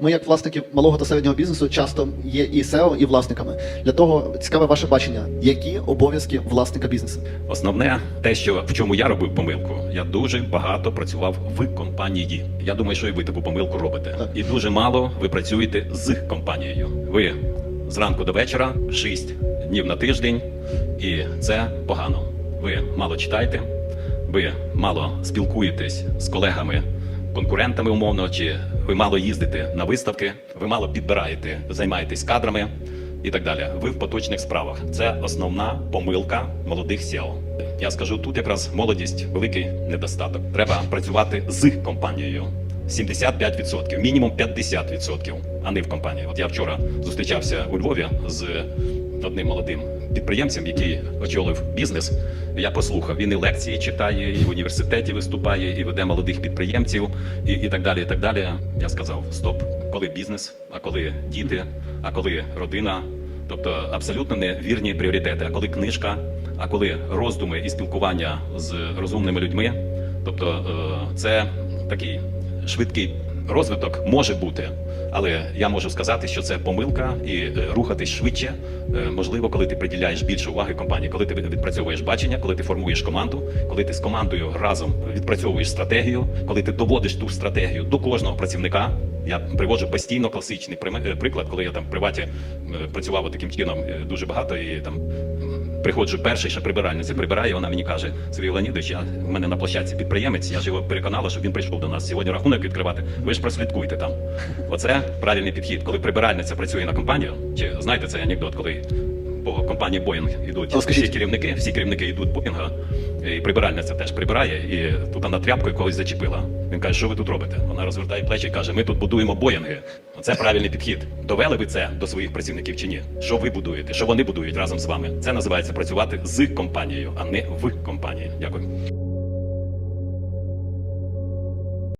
Ми, як власники малого та середнього бізнесу, часто є і SEO, і власниками. Для того цікаве ваше бачення, які обов'язки власника бізнесу. Основне те, що в чому я робив помилку, я дуже багато працював в компанії. Я думаю, що і ви таку помилку робите. Так. І дуже мало ви працюєте з компанією. Ви зранку до вечора, 6 днів на тиждень, і це погано. Ви мало читаєте, ви мало спілкуєтесь з колегами, конкурентами умовно, чи ви мало їздите на виставки, ви мало підбираєте, займаєтесь кадрами і так далі. Ви в поточних справах. Це основна помилка молодих SEO. Я скажу, тут якраз молодість великий недостаток. Треба працювати з компанією. 75%, мінімум 50%, а не в компанії. От я вчора зустрічався у Львові з одним молодим підприємцем, який очолив бізнес. Я послухав. Він і лекції читає, і в університеті виступає, і веде молодих підприємців, і, і так далі. І так далі. Я сказав: стоп, коли бізнес, а коли діти, а коли родина. Тобто абсолютно невірні пріоритети. А коли книжка, а коли роздуми і спілкування з розумними людьми, тобто е, це такий швидкий розвиток може бути. Але я можу сказати, що це помилка і е, рухатись швидше е, можливо, коли ти приділяєш більше уваги компанії, коли ти відпрацьовуєш бачення, коли ти формуєш команду, коли ти з командою разом відпрацьовуєш стратегію, коли ти доводиш ту стратегію до кожного працівника. Я приводжу постійно класичний е, приклад, коли я там в приваті працював таким чином дуже багато і там приходжу перший, ще прибиральниця прибирає. Вона мені каже: Сергій Леонідович, я в мене на площадці підприємець. Я ж його переконала, щоб він прийшов до нас сьогодні рахунок відкривати. Ви ж прослідкуйте там. Оце правильний підхід. Коли прибиральниця працює на компанію, чи знаєте цей анекдот, коли по компанії Boeing йдуть всі керівники, всі керівники йдуть Боїнга, і прибиральниця теж прибирає, і тут вона тряпкою когось зачепила. Він каже, що ви тут робите? Вона розвертає плечі і каже: ми тут будуємо Боїнги. Це правильний підхід. Довели ви це до своїх працівників чи ні? Що ви будуєте? Що вони будують разом з вами? Це називається працювати з компанією, а не в компанії. Дякую.